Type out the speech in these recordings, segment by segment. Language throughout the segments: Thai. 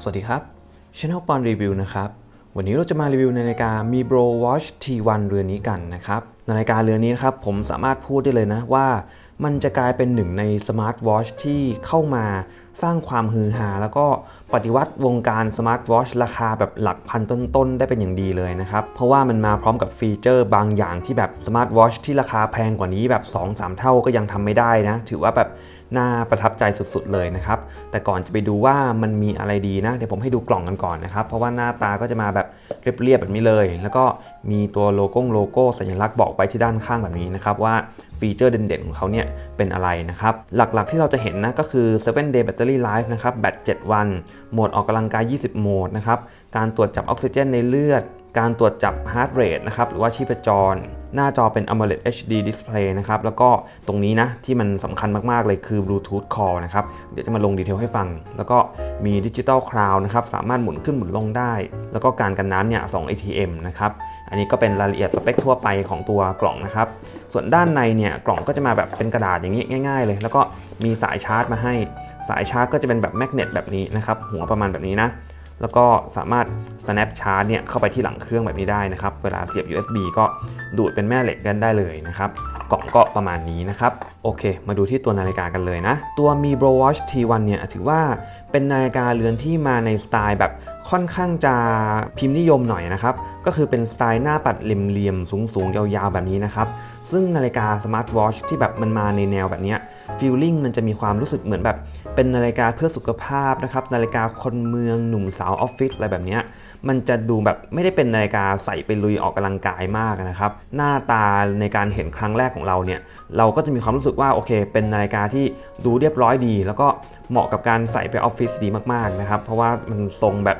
สวัสดีครับ Channel ปอนรีวิวนะครับ วันนี้เราจะมารีวิวนาฬิกา Mi Bro Watch T1 เรือนนี้กันนะครับนาฬิกาเรือนนี้นะครับผมสามารถพูดได้เลยนะว่า มันจะกลายเป็นหนึ่งในสมาร์ทวอชที่เข้ามาสร้างความฮือฮาแล้วก็ปฏิวัติวงการสมาร์ทวอชราคาแบบหลักพันต้นๆ ได้เป็นอย่างดีเลยนะครับ เพราะว่ามันมาพร้อมกับฟีเจอร์บางอย่างที่แบบสมาร์ทวอชที่ราคาแพงกว่านี้แบบ 2-3 เท่าก็ยังทำไม่ได้นะ ถือว่าแบบ น่าประทับใจสุดๆเลยนะครับ แต่ก่อนจะไปดูว่ามันมีอะไรดีนะ เดี๋ยวผมให้ดูกล่องกันก่อนนะครับ เพราะว่าหน้าตาก็จะมาแบบเรียบๆแบบนี้เลย แล้วก็มีตัวโลโก้โลโก้สัญลักษณ์บอกไว้ที่ด้านข้างแบบนี้นะครับว่าฟีเจอร์เด่นๆของเขาเนี่ยเป็นอะไรนะครับ หลักๆที่เราจะเห็นนะก็คือ 7 day battery life นะครับแบต7 วัน โหมดออกกำลังกาย 20 โหมดนะครับ การตรวจจับออกซิเจนในเลือด การตรวจจับ heart rate นะครับหรือว่าชีพจร หน้าจอเป็น AMOLED HD display นะครับ แล้วก็ตรงนี้นะ ที่มันสำคัญมากๆเลยคือ Bluetooth call นะครับ เดี๋ยวจะมาลงดีเทลให้ฟัง แล้วก็มี Digital Crown นะครับ สามารถหมุนขึ้นหมุนลงได้ แล้วก็การกันน้ำเนี่ย 2 ATM นะครับ อันนี้ก็เป็นรายละเอียดสเปคทั่วไปของตัวกล่องนะครับ ส่วนด้านในเนี่ยกล่องก็จะมาแบบเป็นกระดาษอย่างนี้ง่าย ๆ เลย แล้วก็มีสายชาร์จมาให้ สายชาร์จก็จะเป็นแบบแมกเนตแบบนี้นะครับ หัวประมาณแบบนี้นะ แล้วก็สามารถ snap charge เนี่ยเข้าไปที่หลังเครื่องแบบนี้ได้นะครับ เวลาเสียบ USB ก็ดูดเป็นแม่เหล็กกันได้เลยนะครับ กล่องก็ประมาณนี้นะครับ โอเค มาดูที่ตัวนาฬิกากันเลยนะ ตัว Mi Bro Watch T1 เนี่ยถือว่าเป็นนาฬิกาเรือนที่มาในสไตล์แบบค่อนข้างจะพิมพ์นิยมหน่อยนะครับ ก็คือเป็นสไตล์หน้าปัดเหลี่ยมๆสูงๆ ยาวๆ แบบนี้นะครับ ซึ่งนาฬิกาสมาร์ทวอชที่แบบมันมาในแนวแบบนี้ฟีลลิ่งมันจะมีความรู้สึกเหมือนแบบ เป็นนาฬิกาเพื่อสุขภาพนะครับนาฬิกาคนเมืองหนุ่มสาวออฟฟิศอะไรแบบนี้มันจะดูแบบไม่ได้เป็นนาฬิกาใส่ไปลุยออกกำลังกายมากนะครับ หน้าตาในการเห็นครั้งแรกของเราเนี่ย เราก็จะมีความรู้สึกว่าโอเค เป็นนาฬิกาที่ดูเรียบร้อยดี แล้วก็เหมาะกับการใส่ไปออฟฟิศดีมากๆนะครับ เพราะว่ามันทรงแบบ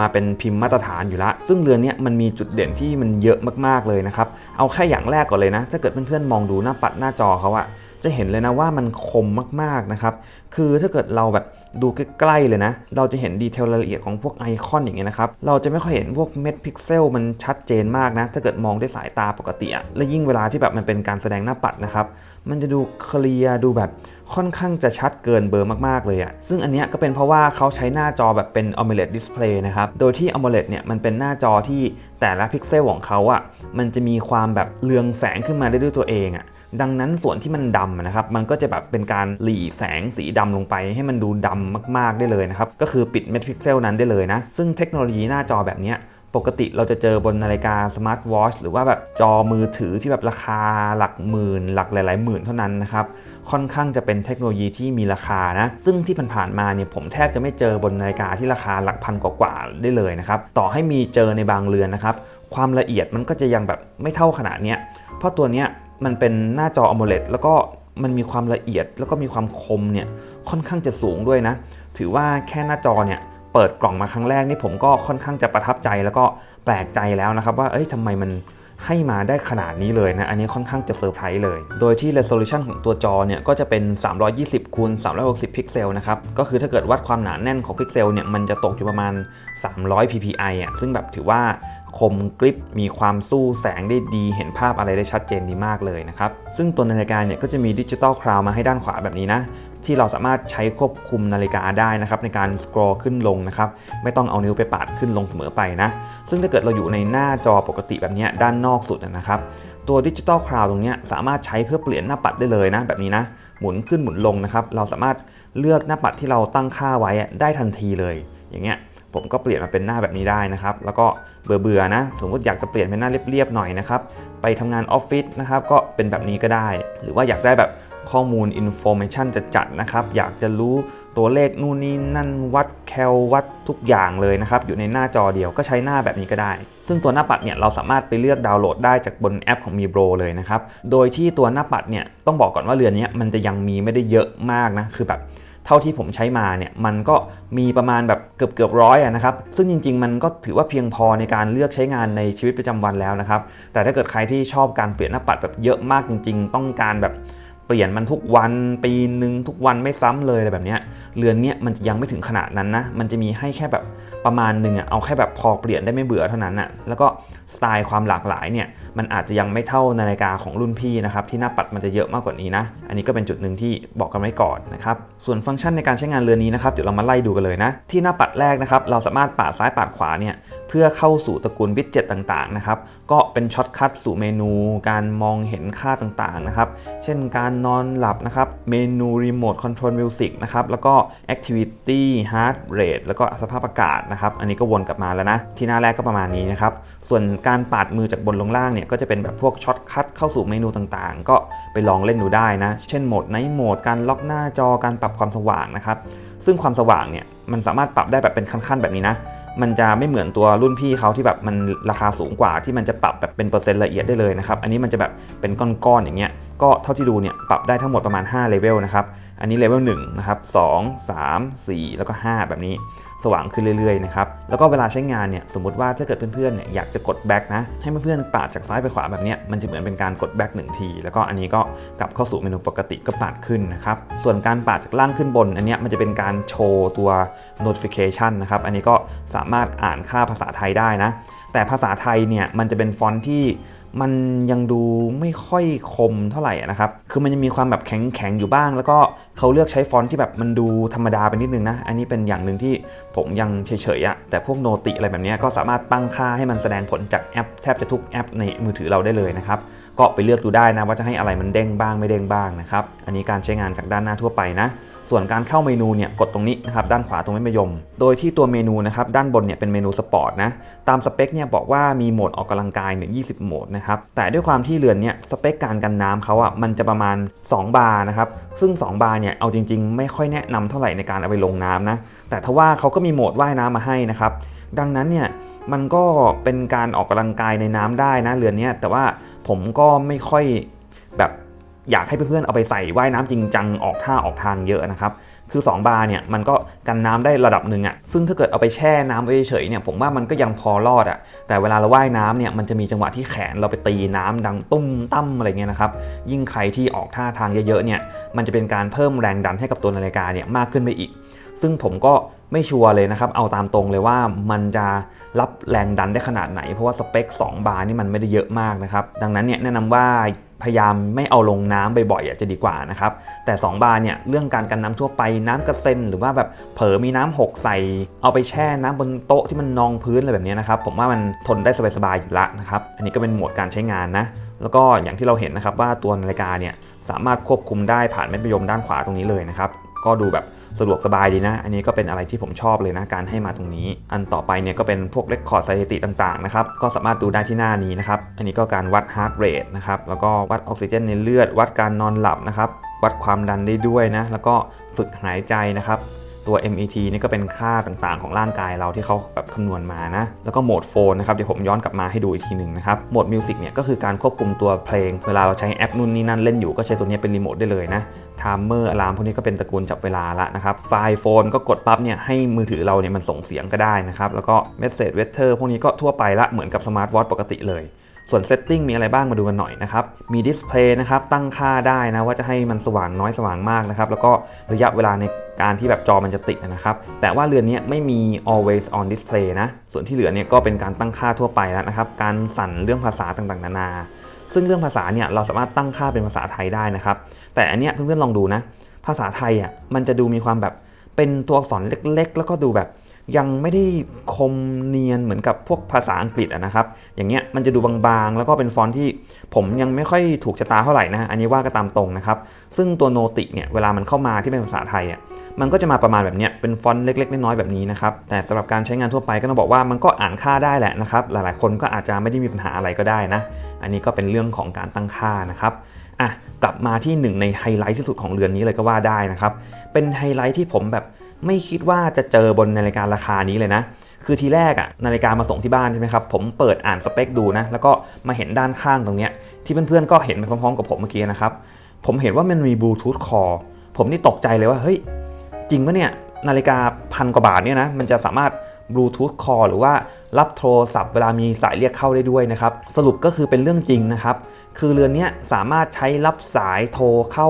มาเป็นพิมพ์มาตรฐานอยู่ละ ซึ่งเรือนนี้มันมีจุดเด่นที่มันเยอะมากๆเลยนะครับ เอาแค่อย่างแรกก่อนเลยนะ ถ้าเกิดเพื่อนๆมองดูหน้าปัดหน้าจอเขาอะ จะเห็นเลยนะว่ามันคมมากๆนะครับ คือถ้าเกิดเราแบบดูใกล้ๆเลยนะ เราจะเห็นดีเทลรายละเอียดของพวกไอคอนอย่างเงี้ยนะครับ เราจะไม่ค่อยเห็นพวกเม็ดพิกเซลมันชัดเจนมากนะ ถ้าเกิดมองด้วยสายตาปกติอะและยิ่งเวลาที่แบบมันเป็นการแสดงหน้าปัดนะครับ มันจะดูเคลียร์ดูแบบค่อนข้างจะชัดเกินเบอร์มากๆเลยอะซึ่งอันเนี้ยก็เป็นเพราะว่าเขาใช้หน้าจอแบบเป็น AMOLED display นะครับ โดยที่ AMOLED เนี่ยมันเป็นหน้าจอที่แต่ละพิกเซลของเขาอะมันจะมีความแบบเรืองแสงขึ้นมาได้ด้วยตัวเองอะ ดังนั้นส่วนที่มันดำนะครับ มันก็จะแบบเป็นการหลีแสงสีดำลงไปให้มันดูดำมากๆได้เลยนะครับ ก็คือปิดเม็ดพิกเซลนั้นได้เลยนะ ซึ่งเทคโนโลยีหน้าจอแบบนี้ปกติเราจะเจอบนนาฬิกาสมาร์ทวอชหรือว่าแบบจอมือถือที่แบบราคาหลักหมื่น หลักหลาย ๆ หมื่นเท่านั้นนะครับ ค่อนข้างจะเป็นเทคโนโลยีที่มีราคานะ ซึ่งที่ผ่านๆมาเนี่ยผมแทบจะไม่เจอบนนาฬิกาที่ราคาหลักพันกว่าๆได้เลยนะครับ ต่อให้มีเจอในบางเรือนนะครับ ความละเอียดมันก็จะยังแบบไม่เท่าขนาดเนี้ยเพราะตัวเนี้ย มันเป็นหน้าจอ AMOLED แล้วก็มันมีความละเอียดแล้วก็มีความคมเนี่ยค่อนข้างจะสูงด้วยนะ ถือว่าแค่หน้าจอเนี่ยเปิดกล่องมาครั้งแรกนี่ผมก็ค่อนข้างจะประทับใจแล้วก็แปลกใจแล้วนะครับว่าเอ้ยทำไมมันให้มาได้ขนาดนี้เลยนะ อันนี้ค่อนข้างจะเซอร์ไพรส์เลย โดยที่ resolution ของตัวจอเนี่ยก็จะเป็น 320คูณ360 พิกเซลนะครับ ก็คือถ้าเกิดวัดความหนาแน่นของพิกเซลเนี่ยมันจะตกอยู่ประมาณ 300 ppi อะ ซึ่งแบบถือว่า คมกริบมีความสู้แสงได้ดี เห็นภาพอะไรได้ชัดเจนดีมากเลยนะครับ ซึ่งตัวนาฬิกาเนี่ยก็จะมีดิจิตอลคราวมาให้ด้านขวาแบบนี้นะ ที่เราสามารถใช้ควบคุมนาฬิกาได้นะครับในการสครอขึ้นลงนะครับ ไม่ต้องเอานิ้วไปปาดขึ้นลงเสมอไปนะ ซึ่งถ้าเกิดเราอยู่ในหน้าจอปกติแบบนี้ด้านนอกสุดนะครับตัวดิจิตอลคราวตรงนี้สามารถใช้เพื่อเปลี่ยนหน้าปัดได้เลยนะ แบบนี้นะหมุนขึ้นหมุนลงนะครับ เราสามารถเลือกหน้าปัดที่เราตั้งค่าไว้ได้ทันทีเลย อย่างเงี้ย ผมก็เปลี่ยนมาเป็นหน้าแบบนี้ได้นะครับ แล้วก็เบื่อเบื่อๆนะ สมมติอยากจะเปลี่ยนเป็นหน้าเรียบๆหน่อยนะครับ ไปทำงานออฟฟิศนะครับ ก็เป็นแบบนี้ก็ได้ หรือว่าอยากได้แบบข้อมูล Information จะจัดๆนะครับ อยากจะรู้ตัวเลขนู่นนี่นั่นวัดแคลวัดทุกอย่างเลยนะครับ อยู่ในหน้าจอเดียวก็ใช้หน้าแบบนี้ก็ได้ ซึ่งตัวหน้าปัดเนี่ยเราสามารถไปเลือกดาวน์โหลดได้จากบนแอปของ Mi Bro เลยนะครับ โดยที่ตัวหน้าปัดเนี่ยต้องบอกก่อนว่าเรือนนี้มันจะยังมีไม่ได้เยอะมากนะคือแบบ เท่าที่ผมใช้มาเนี่ยมันก็มีประมาณแบบเกือบเกือบร้อยนะครับ ซึ่งจริง ๆ มันก็ถือว่าเพียงพอในการเลือกใช้งานในชีวิตประจำวันแล้วนะครับ แต่ถ้าเกิดใครที่ชอบการเปลี่ยนหน้าปัดแบบเยอะมากจริง ๆ ต้องการแบบเปลี่ยนมันทุกวันปีหนึ่งทุกวันไม่ซ้ำเลยอะไรแบบเนี้ยเรือนเนี้ยมันจะยังไม่ถึงขนาดนั้นนะมันจะมีให้แค่แบบ ประมาณหนึ่งอะเอาแค่แบบพอเปลี่ยนได้ไม่เบื่อเท่านั้นอะแล้วก็สไตล์ความหลากหลายเนี่ยมันอาจจะยังไม่เท่านาฬิกาของรุ่นพี่นะครับที่หน้าปัดมันจะเยอะมากกว่านี้นะ อันนี้ก็เป็นจุดหนึ่งที่บอกกันไว้ก่อนนะครับส่วนฟังก์ชันในการใช้งานเรือนนี้นะครับเดี๋ยวเรามาไล่ดูกันเลยนะ ที่หน้าปัดแรกนะครับเราสามารถปาดซ้ายปาดขวาเนี่ยเพื่อเข้าสู่ตระกูลวิดเจ็ตต่างๆนะครับก็เป็นช็อตคัทสู่เมนู การมองเห็นค่าต่างๆนะครับเช่นการนอนหลับนะครับเมนูรีโมทคอนโทรลมิวสิกนะครับแล้วก็แอคทิวิตี้ฮาร์ดเรทแล้วก็สภาพอากาศนะครับ อันนี้ก็วนกลับมาแล้วนะ ที่หน้าแรกก็ประมาณนี้นะครับ ส่วนการปาดมือจากบนลงล่างเนี่ยก็จะเป็นแบบพวกช็อตคัทเข้าสู่เมนูต่างๆ ก็ไปลองเล่นดูได้นะ เช่นโหมดไนท์โหมด การล็อกหน้าจอ การปรับความสว่างนะครับ ซึ่งความสว่างเนี่ยมันสามารถปรับได้แบบเป็นขั้นๆ แบบนี้นะ มันจะไม่เหมือนตัวรุ่นพี่เขาที่แบบมันราคาสูงกว่าที่มันจะปรับแบบเป็นเปอร์เซ็นต์ละเอียดได้เลยนะครับ อันนี้มันจะแบบเป็นก้อนๆอย่างเงี้ย ก็เท่าที่ดูเนี่ยปรับได้ทั้งหมดประมาณ5เลเวลนะครับ อันนี้เลเวล1นะครับ2 3 4 แล้วก็ 5 แบบนี้ สว่างขึ้นเรื่อยๆนะครับแล้วก็เวลาใช้งานเนี่ยสมมติว่าถ้าเกิดเพื่อนๆเนี่ยอยากจะกดแบ็กนะให้เพื่อนๆปาดจากซ้ายไปขวาแบบเนี้ยมันจะเหมือนเป็นการกดแบ็กหนึ่งที แล้วก็อันนี้ก็กลับเข้าสู่เมนูปกติก็ปาดขึ้นนะครับส่วนการปาดจากล่างขึ้นบน อันเนี้ยมันจะเป็นการโชว์ตัว notification นะครับอันนี้ก็สามารถอ่านค่าภาษาไทยได้นะแต่ภาษาไทยเนี่ยมันจะเป็นฟอนต์ที่ มันยังดูไม่ค่อยคมเท่าไหร่นะครับ คือมันยังมีความแบบแข็งแข็งอยู่บ้าง แล้วก็เขาเลือกใช้ฟอนต์ที่แบบมันดูธรรมดาไปนิดนึงนะ อันนี้เป็นอย่างหนึ่งที่ผมยังเฉยๆอะแต่พวกโนติอะไรแบบนี้ก็สามารถตั้งค่าให้มันแสดงผลจากแอปแทบจะทุกแอปในมือถือเราได้เลยนะครับ ก็ไปเลือกดูได้นะว่าจะให้อะไรมันเด้งบ้างไม่เด้งบ้างนะครับอันนี้การใช้งานจากด้านหน้าทั่วไปนะ ส่วนการเข้าเมนูเนี่ยกดตรงนี้นะครับด้านขวาตรงเม็ดมะยม โดยที่ตัวเมนูนะครับด้านบนเนี่ยเป็นเมนูสปอร์ตนะตามสเปคเนี่ยบอกว่ามีโหมดออกกำลังกายเนี่ย20โหมดนะครับแต่ด้วยความที่เรือนเนี่ยสเปคการกันน้ำเขาอะมันจะประมาณ 2 บาร์นะครับซึ่ง 2 บาร์เนี่ยเอาจริง ๆ ไม่ค่อยแนะนำเท่าไหร่ในการเอาไปลงน้ำนะแต่ทว่าเขาก็มีโหมดว่ายน้ำมาให้นะครับดังนั้นเนี่ยมันก็เป็นการออกกำลังกายในน้ำได้นะเรือนเนี้ยแต่ว่า ผมก็ไม่ค่อยแบบอยากให้เพื่อนๆเอาไปใส่ว่ายน้ำจริงจังออกท่าออกทางเยอะนะครับ คือ 2 บาร์เนี่ยมันก็กันน้ำได้ระดับหนึ่งอะ่ะซึ่งถ้าเกิดเอาไปแช่น้ำไว้เฉยๆเนี่ยผมว่ามันก็ยังพอรอดอะ่ะแต่เวลาเราว่ายน้ำเนี่ยมันจะมีจังหวะที่แขนเราไปตีน้ำดังตุ้มตั้มอะไรเงี้ยนะครับยิ่งใครที่ออกท่าทางเยอะๆเนี่ยมันจะเป็นการเพิ่มแรงดันให้กับตัวนาฬิกาเนี่ยมากขึ้นไปอีก ซึ่งผมก็ ไม่ชัวร์เลยนะครับ เอาตามตรงเลยว่ามันจะรับแรงดันได้ขนาดไหน เพราะว่าสเปค 2 บาร์นี่มันไม่ได้เยอะมากนะครับ ดังนั้นเนี่ยแนะนำว่าพยายามไม่เอาลงน้ำบ่อยๆจะดีกว่านะครับ แต่ 2 บาร์เนี่ยเรื่องการกันน้ำทั่วไปน้ำกระเซ็นหรือว่าแบบเผลอมีน้ำหกใส่ เอาไปแช่น้ำบนโต๊ะที่มันนองพื้นอะไรแบบนี้นะครับ ผมว่ามันทนได้สบายๆอยู่ละนะครับ อันนี้ก็เป็นโหมดการใช้งานนะ แล้วก็อย่างที่เราเห็นนะครับว่าตัวนาฬิกาเนี่ยสามารถควบคุมได้ผ่านเม็ดมะยมด้านขวาตรงนี้เลยนะครับ ก็ดูแบบ สะดวกสบายดีนะ อันนี้ก็เป็นอะไรที่ผมชอบเลยนะการให้มาตรงนี้ อันต่อไปเนี่ยก็เป็นพวกเรคคอร์ดสถิติต่างๆนะครับก็สามารถดูได้ที่หน้านี้นะครับอันนี้ก็การวัดฮาร์ดเรทนะครับแล้วก็วัดออกซิเจนในเลือด วัดการนอนหลับนะครับวัดความดันได้ด้วยนะแล้วก็ฝึกหายใจนะครับ ตัว MET นี่ก็เป็นค่าต่างๆ ของร่างกายเราที่เขาแบบคำนวณมานะ แล้วก็โหมดโฟนนะครับ เดี๋ยวผมย้อนกลับมาให้ดูอีกทีหนึ่งนะครับ โหมดมิวสิกเนี่ยก็คือการควบคุมตัวเพลง เวลาเราใช้แอปนู่นนี่นั่นเล่นอยู่ก็ใช้ตัวนี้เป็นรีโมทได้เลยนะไทม์เมอร์อะลามพวกนี้ก็เป็นตระกูลจับเวลาละนะครับ ไฟล์โฟนก็กดปั๊บเนี่ยให้มือถือเราเนี่ยมันส่งเสียงก็ได้นะครับ แล้วก็เมสเซจเวสเทอร์พวกนี้ก็ทั่วไปละเหมือนกับสมาร์ทวอทปกติเลย ส่วนเซตติ้งมีอะไรบ้างมาดูกันหน่อยนะครับมีดิสเพลย์นะครับตั้งค่าได้นะว่าจะให้มันสว่างน้อยสว่างมากนะครับแล้วก็ระยะเวลาในการที่แบบจอมันจะติดนะครับแต่ว่าเรือนนี้ไม่มี always on display นะส่วนที่เหลือเนี่ยก็เป็นการตั้งค่าทั่วไปแล้วนะครับการสั่นเรื่องภาษาต่างๆ นานาซึ่งเรื่องภาษาเนี่ยเราสามารถตั้งค่าเป็นภาษาไทยได้นะครับ แต่อันเนี้ยเพื่อนๆลองดูนะ ภาษาไทยอะมันจะดูมีความแบบเป็นตัวอักษรเล็กๆ แล้วก็ดูแบบ ยังไม่ได้คมเนียนเหมือนกับพวกภาษาอังกฤษนะครับ อย่างเงี้ยมันจะดูบางๆ แล้วก็เป็นฟอนต์ที่ผมยังไม่ค่อยถูกชะตาเท่าไหร่นะ อันนี้ว่าก็ตามตรงนะครับ ซึ่งตัวโนติเนี่ยเวลามันเข้ามาที่เป็นภาษาไทยอะมันก็จะมาประมาณแบบเนี้ยเป็นฟอนต์เล็ก ๆ น้อยๆแบบนี้นะครับ แต่สำหรับการใช้งานทั่วไปก็ต้องบอกว่ามันก็อ่านค่าได้แหละนะครับ หลายๆ คนก็อาจจะไม่ได้มีปัญหาอะไรก็ได้นะ อันนี้ก็เป็นเรื่องของการตั้งค่านะครับอะกลับมาที่หนึ่งในไฮไลท์ที่สุดของเรือนนี้เลยก็ว่าได้นะครับเป็นไฮไลท์ที่ผมแบบ ไม่คิดว่าจะเจอบนนาฬิการาคานี้เลยนะ คือทีแรกอะนาฬิกามาส่งที่บ้านใช่ไหมครับ ผมเปิดอ่านสเปคดูนะ แล้วก็มาเห็นด้านข้างตรงเนี้ยที่เพื่อนๆก็เห็นไปพร้อมๆกับผมเมื่อกี้นะครับ ผมเห็นว่ามันมีบลูทูธคอผมนี่ตกใจเลยว่าเฮ้ยจริงปะเนี่ยนาฬิกาพันกว่าบาทเนี่ยนะมันจะสามารถบลูทูธคอหรือว่ารับโทรศัพท์เวลามีสายเรียกเข้าได้ด้วยนะครับ สรุปก็คือเป็นเรื่องจริงนะครับ คือเรือนนี้สามารถใช้รับสายโทรเข้า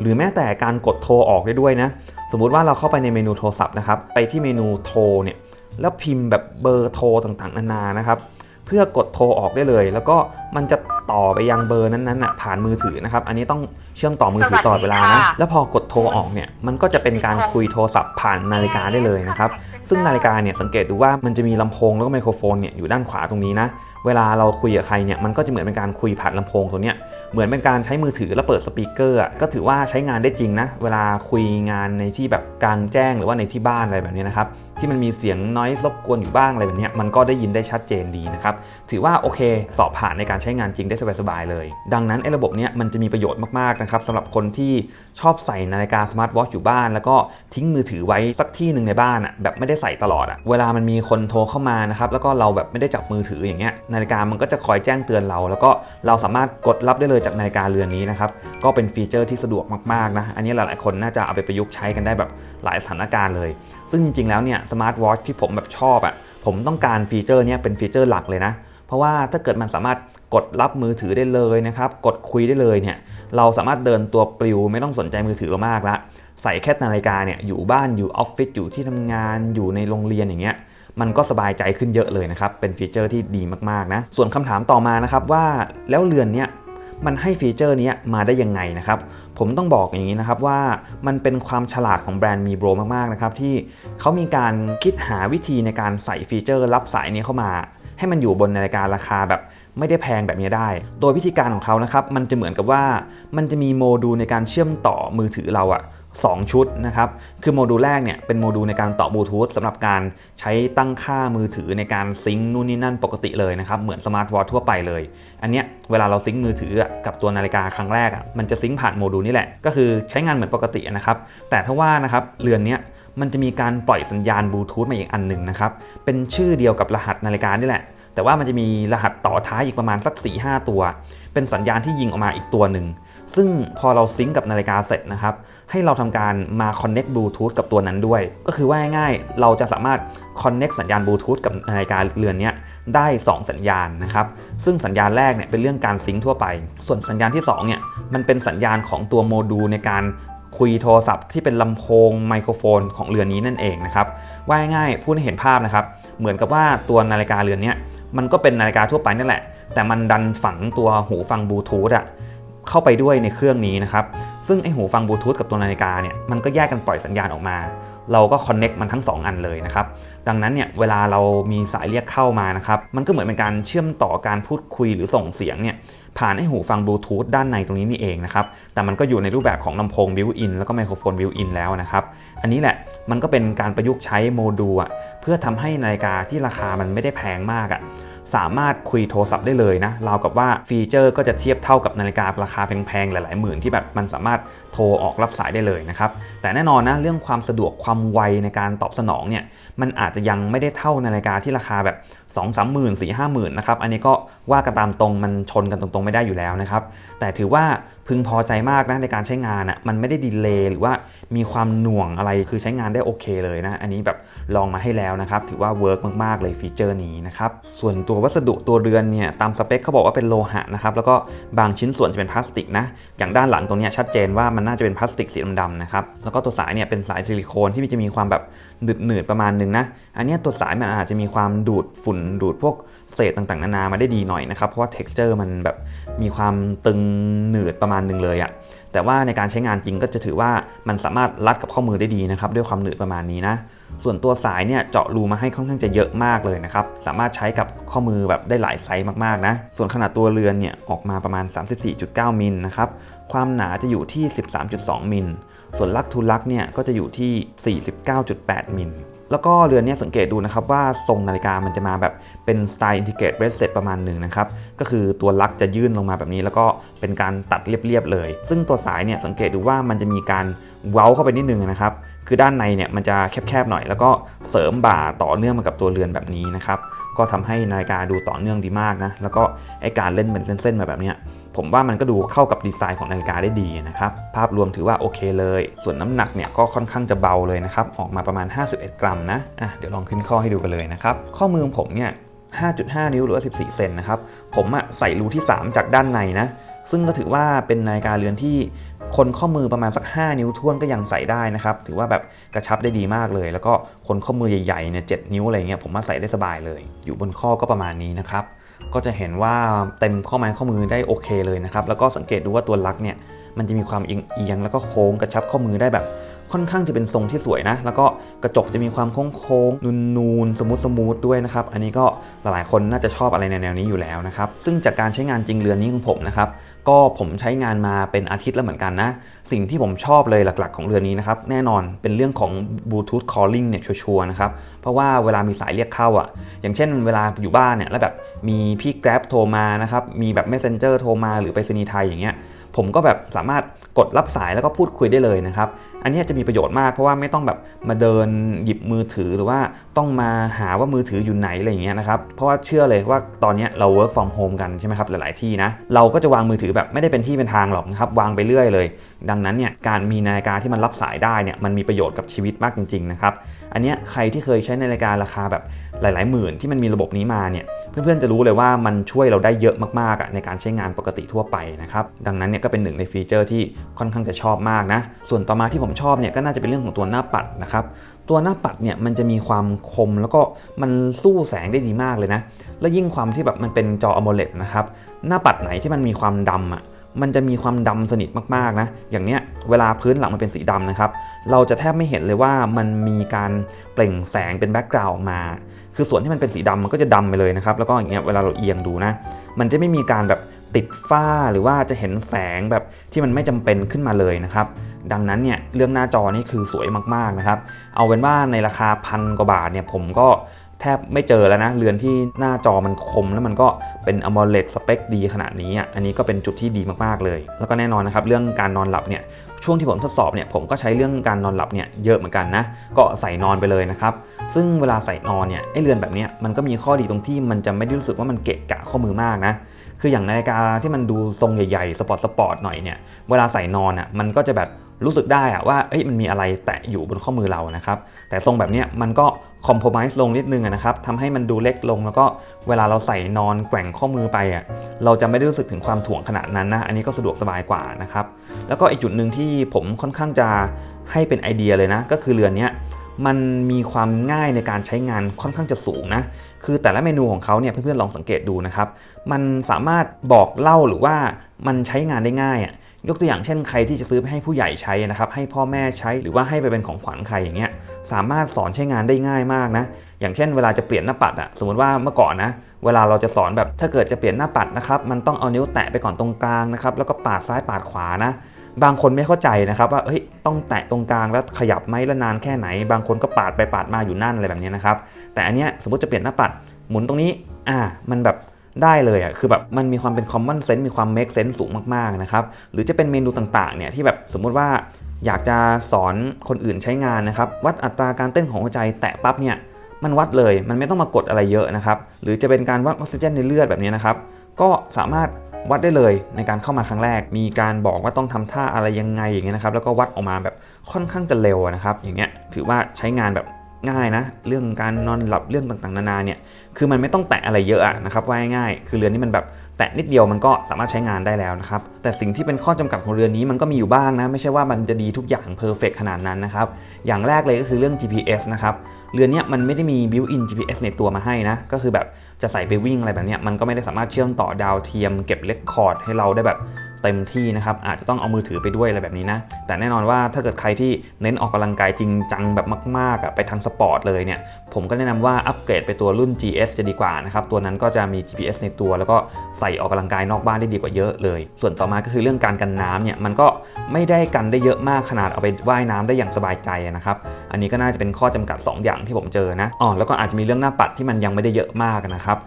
หรือแม้แต่การกดโทรออกได้ด้วยนะ มมุติว่าเราเข้าไปในเมนูโทรศัพท์นะครับ ไปที่เมนูโทรเนี่ย แล้วพิมพ์แบบเบอร์โทรต่างๆ นานานะครับ เพื่อกดโทรออกได้เลย แล้วก็มันจะต่อไปยังเบอร์นั้นๆน่ะผ่านมือถือนะครับ อันนี้ต้องเชื่อมต่อมือถือตลอดเวลานะ แล้วพอกดโทรออกเนี่ย มันก็จะเป็นการคุยโทรศัพท์ผ่านนาฬิกาได้เลยนะครับ ซึ่งนาฬิกาเนี่ยสังเกตดูว่ามันจะมีลำโพงแล้วก็ไมโครโฟนเนี่ยอยู่ด้านขวาตรงนี้นะ เวลาเราคุยกับใครเนี่ย มันก็จะเหมือนเป็นการคุยผ่านลำโพงตัวเนี้ย เหมือนเป็นการใช้มือถือแล้วเปิดสปีกเกอร์อะก็ถือว่าใช้งานได้จริงนะ เวลาคุยงานในที่แบบกลางแจ้งหรือว่าในที่บ้านอะไรแบบนี้นะครับ ที่มันมีเสียงน้อยรบกวนอยู่บ้างอะไรแบบนี้มันก็ได้ยินได้ชัดเจนดีนะครับถือว่าโอเค สอบผ่านในการใช้งานจริงได้สบายๆเลย ดังนั้นไอ้ระบบนี้มันจะมีประโยชน์มากๆนะครับสำหรับคนที่ชอบใส่นาฬิกาสมาร์ทวอทอยู่บ้าน แล้วก็ทิ้งมือถือไว้สักที่หนึ่งในบ้านอะแบบไม่ได้ใส่ตลอดอะเวลามันมีคนโทรเข้ามานะครับแล้วก็เราแบบไม่ได้จับมือถืออย่างเงี้ยนาฬิกามันก็จะคอยแจ้งเตือนเรา แล้วก็เราสามารถกดรับได้เลยจากนาฬิกาเรือนนี้นะครับก็เป็นฟีเจอร์ที่สะดวกมากๆนะอันนี้หลายๆคนน่าจะเอาไปประยุกต์ใช้กันได้แบบหลายสถานการณ์เลย ซึ่งจริงๆแล้วเนี่ยสมาร์ทวอทที่ผมแบบชอบอะ่ะผมต้องการฟีเจอร์นี้เป็นฟีเจอร์หลักเลยนะ เพราะว่าถ้าเกิดมันสามารถกดรับมือถือได้เลยนะครับ กดคุยได้เลยเนี่ยเราสามารถเดินตัวปลิวไม่ต้องสนใจมือถือเรามากละใส่แค่นาฬิกาเนี่ยอยู่บ้านอยู่ออฟฟิศอยู่ที่ทำงานอยู่ในโรงเรียนอย่างเงี้ยมันก็สบายใจขึ้นเยอะเลยนะครับ เป็นฟีเจอร์ที่ดีมากๆนะ ส่วนคำถามต่อมานะครับว่าแล้วเรือนเนี้ย มันให้ฟีเจอร์นี้มาได้ยังไงนะครับ ผมต้องบอกอย่างนี้นะครับว่ามันเป็นความฉลาดของแบรนด์มีโบรมากๆนะครับที่เขามีการคิดหาวิธีในการใส่ฟีเจอร์รับสายนี้เข้ามา ให้มันอยู่บนนาฬิการาคาแบบไม่ได้แพงแบบนี้ได้ โดยวิธีการของเขานะครับมันจะเหมือนกับว่ามันจะมีโมดูลในการเชื่อมต่อมือถือเราอะ 2 ชุดนะครับ คือโมดูลแรกเนี่ยเป็นโมดูลในการต่อบลูทูธสำหรับการใช้ตั้งค่ามือถือในการซิงค์นู่นนี่นั่นปกติเลยนะครับ เหมือนสมาร์ทวอททั่วไปเลย อันเนี้ยเวลาเราซิงค์มือถือกับตัวนาฬิกาครั้งแรกอะมันจะซิงค์ผ่านโมดูลนี่แหละ ก็คือใช้งานเหมือนปกตินะครับ แต่ถ้าว่านะครับเรือนเนี้ยมันจะมีการปล่อยสัญญาณบลูทูธมาอีกอันหนึ่งนะครับ เป็นชื่อเดียวกับรหัสนาฬิกานี่แหละ แต่ว่ามันจะมีรหัสต่อท้ายอีกประมาณสัก4-5 ตัว เป็นสัญญาณที่ยิงออกมาอีกตัวหนึ่ง ซึ่งพอเราซิงกับนาฬิกาเสร็จนะครับให้เราทำการมา connect Bluetooth กับตัวนั้นด้วย ก็คือว่าง่ายๆ เราจะสามารถ connect สัญญาณ Bluetooth กับนาฬิกาเรือนนี้ได้ 2 สัญญาณนะครับซึ่งสัญญาณแรกเนี่ยเป็นเรื่องการซิงกทั่วไป ส่วนสัญญาณที่2เนี่ยมันเป็นสัญญาณของตัวโมดูลในการคุยโทรศัพท์ที่เป็นลำโพงไมโครโฟนของเรือนนี้นั่นเองนะครับว่าง่ายๆพูดให้เห็นภาพนะครับเหมือนกับว่าตัวนาฬิกาเรือนนี้มันก็เป็นนาฬิกาทั่วไปนั่นแหละ แต่มันดันฝังตัวหูฟังบลูทูธอะ เข้าไปด้วยในเครื่องนี้นะครับ ซึ่งไอหูฟังบลูทูธกับตัวนาฬิกาเนี่ยมันก็แยกกันปล่อยสัญญาณออกมา เราก็คอนเน็กมันทั้ง 2 อันเลยนะครับ ดังนั้นเนี่ยเวลาเรามีสายเรียกเข้ามานะครับ มันก็เหมือนเป็นการเชื่อมต่อการพูดคุยหรือส่งเสียงเนี่ยผ่านไอหูฟังบลูทูธด้านในตรงนี้นี่เองนะครับ แต่มันก็อยู่ในรูปแบบของลำโพงบิวอินแล้วก็ไมโครโฟนบิวอินแล้วนะครับ อันนี้แหละมันก็เป็นการประยุกต์ใช้โมดูลอะเพื่อทำให้นาฬิกาที่ราคามันไม่ได้แพงมากอะ สามารถคุยโทรศัพท์ได้เลยนะราวกับว่าฟีเจอร์ก็จะเทียบเท่ากับนาฬิการาคาแพงๆ หลายๆหมื่นที่แบบมันสามารถโทรออกรับสายได้เลยนะครับแต่แน่นอนนะเรื่องความสะดวกความไวในการตอบสนองเนี่ย มันอาจจะยังไม่ได้เท่านาฬิกาที่ราคาแบบ2 3หมื่น4 5หมื่นนะครับอันนี้ก็ว่ากันตามตรงมันชนกันตรงๆไม่ได้อยู่แล้วนะครับแต่ถือว่าพึงพอใจมากนะในการใช้งานอะมันไม่ได้ดีเลย์หรือว่ามีความหน่วงอะไรคือใช้งานได้โอเคเลยนะ อันนี้แบบลองมาให้แล้วนะครับ ถือว่าเวิร์กมากๆเลยฟีเจอร์นี้นะครับ ส่วนตัววัสดุตัวเรือนเนี่ยตามสเปคเขาบอกว่าเป็นโลหะนะครับ แล้วก็บางชิ้นส่วนจะเป็นพลาสติกนะ อย่างด้านหลังตรงนี้ชัดเจนว่ามันน่าจะเป็นพลาสติกสีดำๆนะครับ แล้วก็ตัวสายเนี่ยเป็นสายซิลิโคนที่มันจะมีความแบบ หนืดๆประมาณนึงนะ อันนี้ตัวสายมันอาจจะมีความดูดฝุ่นดูดพวกเศษต่างๆนานามาได้ดีหน่อยนะครับ เพราะว่า texture มันแบบมีความตึงหนืดประมาณนึงเลยอะแต่ว่าในการใช้งานจริงก็จะถือว่ามันสามารถรัดกับข้อมือได้ดีนะครับด้วยความหนืดประมาณนี้นะส่วนตัวสายเนี่ยเจาะรูมาให้ค่อนข้างจะเยอะมากเลยนะครับสามารถใช้กับข้อมือแบบได้หลายไซส์มากๆนะส่วนขนาดตัวเรือนเนี่ยออกมาประมาณ 34.9 มิลนะครับความหนาจะอยู่ที่ 13.2 มิล ส่วนลักทูลักเนี่ยก็จะอยู่ที่ 49.8 มิล แล้วก็เรือนเนี้สังเกตดูนะครับว่าทรงนาฬิกามันจะมาแบบเป็นสไตล์อินทิเกรตเรสเซตประมาณหนึ่งนะครับ ก็คือตัวลักจะยื่นลงมาแบบนี้ แล้วก็เป็นการตัดเรียบๆเลย ซึ่งตัวสายเนี่ยสังเกตดูว่ามันจะมีการเว้าเข้าไปนิดนึงนะครับ คือด้านในเนี่ยมันจะแคบๆหน่อย แล้วก็เสริมบ่าต่อเนื่องมากับตัวเรือนแบบนี้นะครับ ก็ทำให้นาฬิกาดูต่อเนื่องดีมากนะ แล้วก็ไอการเล่นเป็นเส้นๆมาแบบเนี้ย ผมว่ามันก็ดูเข้ากับดีไซน์ของนาฬิกาได้ดีนะครับ ภาพรวมถือว่าโอเคเลย ส่วนน้ำหนักเนี่ยก็ค่อนข้างจะเบาเลยนะครับ ออกมาประมาณ 51 กรัมนะอะเดี๋ยวลองขึ้นข้อให้ดูกันเลยนะครับ ข้อมือของผมเนี่ย 5.5 นิ้วหรือว่า14 เซนนะครับ ผมอะใส่รูที่ 3 จากด้านในนะ ซึ่งก็ถือว่าเป็นนาฬิกาเรือนที่คนข้อมือประมาณสัก 5 นิ้วท้วนก็ยังใส่ได้นะครับ ถือว่าแบบกระชับได้ดีมากเลย แล้วก็คนข้อมือใหญ่ๆเนี่ยเนิ้วอะไรเงี้ยผมว่าใส่ได้สบายเลย อยู่บนข้อก็ประมาณนี้นะครับ ก็จะเห็นว่าเต็มข้อไม้ข้อมือได้โอเคเลยนะครับ แล้วก็สังเกตดูว่าตัวลักเนี่ยมันจะมีความเอียงแล้วก็โค้งกระชับข้อมือได้แบบ ค่อนข้างจะเป็นทรงที่สวยนะ แล้วก็กระจกจะมีความโค้งๆนูนๆสมูทสมูทด้วยนะครับ อันนี้ก็หลายๆคนน่าจะชอบอะไรในแนวนี้อยู่แล้วนะครับ ซึ่งจากการใช้งานจริงเรือนนี้ของผมนะครับ ก็ผมใช้งานมาเป็นอาทิตย์แล้วเหมือนกันนะ สิ่งที่ผมชอบเลยหลักๆ ของเรือนนี้นะครับ แน่นอนเป็นเรื่องของ Bluetooth Calling เนี่ยชัวร์นะครับ เพราะว่าเวลามีสายเรียกเข้าอะ อย่างเช่นเวลาอยู่บ้านเนี่ยแล้วแบบมีพี่ Grab โทรมานะครับ มีแบบ Messenger โทรมาหรือไปรษณีย์ไทยอย่างเงี้ย ผมก็แบบสามารถกดรับสายแล้วก็พูดคุยได้เลยนะครับ อันนี้จะมีประโยชน์มากเพราะว่าไม่ต้องแบบมาเดินหยิบมือถือหรือว่าต้องมาหาว่ามือถืออยู่ไหนอะไรอย่างเงี้ยนะครับ เพราะว่าเชื่อเลยว่าตอนนี้เรา work from home กันใช่ไหมครับหลาย ๆ ที่นะ เราก็จะวางมือถือแบบไม่ได้เป็นที่เป็นทางหรอกนะครับวางไปเรื่อยเลย ดังนั้นเนี่ยการมีนาฬิกาที่มันรับสายได้เนี่ยมันมีประโยชน์กับชีวิตมากจริง ๆ นะครับ อันนี้ใครที่เคยใช้นาฬิการาคาแบบหลาย ๆ หมื่นที่มันมีระบบนี้มาเนี่ยเพื่อน ๆ จะรู้เลยว่ามันช่วยเราได้เยอะมากๆในการใช้งานปกติทั่วไปนะครับดังนั้นเนี่ยก็เป็นหนึ่งในฟีเจอร์ที่ค่อนข้างจะชอบมากนะส่วนต่อมาที่ผมชอบเนี่ยก็น่าจะเป็นเรื่องของตัวหน้าปัดนะครับตัวหน้าปัดเนี่ยมันจะมีความคมแล้วก็มันสู้แสงได้ดีมากเลยนะ และยิ่งความที่แบบมันเป็นจอ AMOLED นะครับหน้าปัดไหนที่มันมีความดำอะมันจะมีความดำสนิทมากๆนะ อย่างเนี้ยเวลาพื้นหลังมันเป็นสีดำนะครับ เราจะแทบไม่เห็นเลยว่ามันมีการเปล่งแสงเป็นแบ็กกราวด์ออกมา คือส่วนที่มันเป็นสีดำมันก็จะดำไปเลยนะครับ แล้วก็อย่างเงี้ยเวลาเราเอียงดูนะ มันจะไม่มีการแบบติดฝ้าหรือว่าจะเห็นแสงแบบที่มันไม่จำเป็นขึ้นมาเลยนะครับ ดังนั้นเนี่ยเรื่องหน้าจอนี่คือสวยมากๆนะครับ เอาเป็นว่าในราคาพันกว่าบาทเนี่ยผมก็แทบไม่เจอแล้วนะเรือนที่หน้าจอมันคมแล้วมันก็เป็น AMOLED สเปคดีขนาดนี้อะอันนี้ก็เป็นจุดที่ดีมากๆเลย แล้วก็แน่นอนนะครับเรื่องการนอนหลับเนี่ยช่วงที่ผมทดสอบเนี่ยผมก็ใช้เรื่องการนอนหลับเนี่ยเยอะเหมือนกันนะก็ใส่นอนไปเลยนะครับซึ่งเวลาใส่นอนเนี่ยไอเรือนแบบเนี้ยมันก็มีข้อดีตรงที่มันจะไม่ได้รู้สึกว่ามันเกะกะข้อมือมากนะคืออย่างนาฬิกาที่มันดูทรงใหญ่ๆสปอร์ตสปอร์ตหน่อยเนี่ยเวลาใส่นอนอะมันก็จะแบบ รู้สึกได้อะว่าเอ้ยมันมีอะไรแตะอยู่บนข้อมือเรานะครับ แต่ทรงแบบนี้มันก็คอมโพม i s e ลงนิดนึงนะครับทำให้มันดูเล็กลงแล้วก็เวลาเราใส่นอนแกว่งข้อมือไปอะเราจะไม่ได้รู้สึกถึงความถ่วงขนาดนั้นนะ อันนี้ก็สะดวกสบายกว่านะครับ แล้วก็อีกจุดหนึ่งที่ผมค่อนข้างจะให้เป็นไอเดียเลยนะ ก็คือเรือนนี้มันมีความง่ายในการใช้งานค่อนข้างจะสูงนะ คือแต่ละเมนูของเขาเนี่ยเพื่อนๆลองสังเกตดูนะครับ มันสามารถบอกเล่าหรือว่ามันใช้งานได้ง่ายอะ ยกตัวอย่างเช่นใครที่จะซื้อไปให้ผู้ใหญ่ใช้นะครับ ให้พ่อแม่ใช้หรือว่าให้ไปเป็นของขวัญใครอย่างเงี้ย สามารถสอนใช้งานได้ง่ายมากนะ อย่างเช่นเวลาจะเปลี่ยนหน้าปัดอะสมมติว่าเมื่อก่อนนะ เวลาเราจะสอนแบบถ้าเกิดจะเปลี่ยนหน้าปัดนะครับ มันต้องเอานิ้วแตะไปก่อนตรงกลางนะครับ แล้วก็ปาดซ้ายปาดขวานะ บางคนไม่เข้าใจนะครับว่า เฮ้ย ต้องแตะตรงกลางแล้วขยับไหมแล้วนานแค่ไหน บางคนก็ปาดไปปาดมาอยู่นั่นอะไรแบบนี้นะครับ แต่อันเนี้ยสมมติจะเปลี่ยนหน้าปัด หมุนตรงนี้ อ่า มันแบบ ได้เลยอะคือแบบมันมีความเป็น common sense มีความ make sense สูงมากๆนะครับหรือจะเป็นเมนูต่างๆเนี่ยที่แบบสมมุติว่าอยากจะสอนคนอื่นใช้งานนะครับวัดอัตราการเต้นของหัวใจแตะปั๊บเนี่ยมันวัดเลยมันไม่ต้องมากดอะไรเยอะนะครับหรือจะเป็นการวัดออกซิเจนในเลือดแบบนี้นะครับก็สามารถวัดได้เลยในการเข้ามาครั้งแรก มีการบอกว่าต้องทำท่าอะไรยังไงอย่างเงี้ยนะครับแล้วก็วัดออกมาแบบค่อนข้างจะเร็วนะครับอย่างเงี้ยถือว่าใช้งานแบบ ง่ายนะ เรื่องการนอนหลับเรื่องต่างๆ นานาเนี่ยคือมันไม่ต้องแตะอะไรเยอะอะนะครับว่าง่ายๆคือเรือนนี้มันแบบแตะนิดเดียวมันก็สามารถใช้งานได้แล้วนะครับ แต่สิ่งที่เป็นข้อจำกัดของเรือนนี้มันก็มีอยู่บ้างนะ ไม่ใช่ว่ามันจะดีทุกอย่างเพอร์เฟกขนาดนั้นนะครับ อย่างแรกเลยก็คือเรื่อง GPS นะครับ เรือนนี้มันไม่ได้มี built-in GPS ในตัวมาให้นะ ก็คือแบบจะใส่ไปวิ่งอะไรแบบนี้มันก็ไม่ได้สามารถเชื่อมต่อดาวเทียม เก็บเรคคอร์ดให้เราได้แบบ เต็มที่นะครับอาจจะต้องเอามือถือไปด้วยอะไรแบบนี้นะแต่แน่นอนว่าถ้าเกิดใครที่เน้นออกกำลังกายจริงจังแบบมากๆไปทางสปอร์ตเลยเนี่ยผมก็แนะนำว่าอัปเกรดไปตัวรุ่น GS จะดีกว่านะครับตัวนั้นก็จะมี GPS ในตัว แล้วก็ใส่ออกกำลังกายนอกบ้านได้ดีกว่าเยอะเลย ส่วนต่อมาก็คือเรื่องการกันน้ำเนี่ยมันก็ไม่ได้กันได้เยอะมากขนาดเอาไปว่ายน้ำได้อย่างสบายใจนะครับอันนี้ก็น่าจะเป็นข้อจำกัด 2 อย่างที่ผมเจอนะอ๋อแล้วก็อาจจะมีเรื่องหน้าปัดที่มันยังไม่ได้เยอะมากนะครับ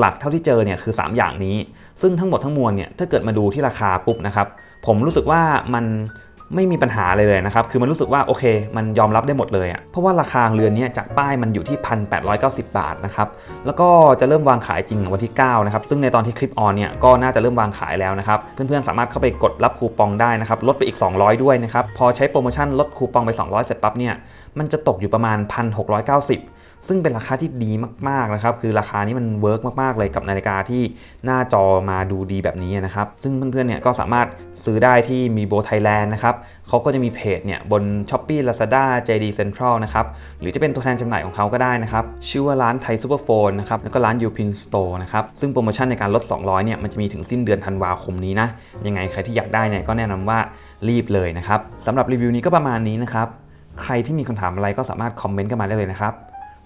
หลักๆ เท่าที่เจอเนี่ยคือ 3 อย่างนี้ ซึ่งทั้งหมดทั้งมวลเนี่ยถ้าเกิดมาดูที่ราคาปุ๊บนะครับผมรู้สึกว่ามันไม่มีปัญหาเลยเลยนะครับ คือมันรู้สึกว่าโอเค มันยอมรับได้หมดเลยอะ่ะ เพราะว่าราคาเรือนเนี้จากป้ายมันอยู่ที่ 1,890 บาทนะครับ แล้วก็จะเริ่มวางขายจริงวันที่ 9 นะครับ ซึ่งในตอนที่คลิปออนเนี่ยก็น่าจะเริ่มวางขายแล้วนะครับ เพื่อนๆ สามารถเข้าไปกดรับคูปองได้นะครับ ลดไปอีก 200 ด้วยนะครับ พอใช้โปรโมชั่นลดคูปองไป 200 เสร็จปั๊บเนี่ย มันจะตกอยู่ประมาณ 1,690 ซึ่งเป็นราคาที่ดีมากๆนะครับคือราคานี้มันเวิร์กมากๆเลยกับนาฬิกาที่หน้าจอมาดูดีแบบนี้นะครับซึ่งเพื่อนๆเนี่ยก็สามารถซื้อได้ที่มีโบไทยแลนด์นะครับเขาก็จะมีเพจเนี่ยบน s h อ p e e Lazada JD Central นะครับหรือจะเป็นตัวแทนจำหน่ายของเขาก็ได้นะครับชื่อว่าร้านไทยซูเปอร์โฟนนะครับแล้วก็ร้าน u p i n Store นะครับซึ่งโปรโมชั่นในการลด 200เนี่ยมันจะมีถึงสิ้นเดือนธันวาคมนี้นะยังไงใครที่อยากได้เนี่ยก็แนะนำว่ารีบเลยนะครับสำหรับรีวิวนี้ก็ประมาณนี้นะครับใครที่มีคำถามอะไรก็สามารถคอมเมนต์กันมาได้เลยนะครับ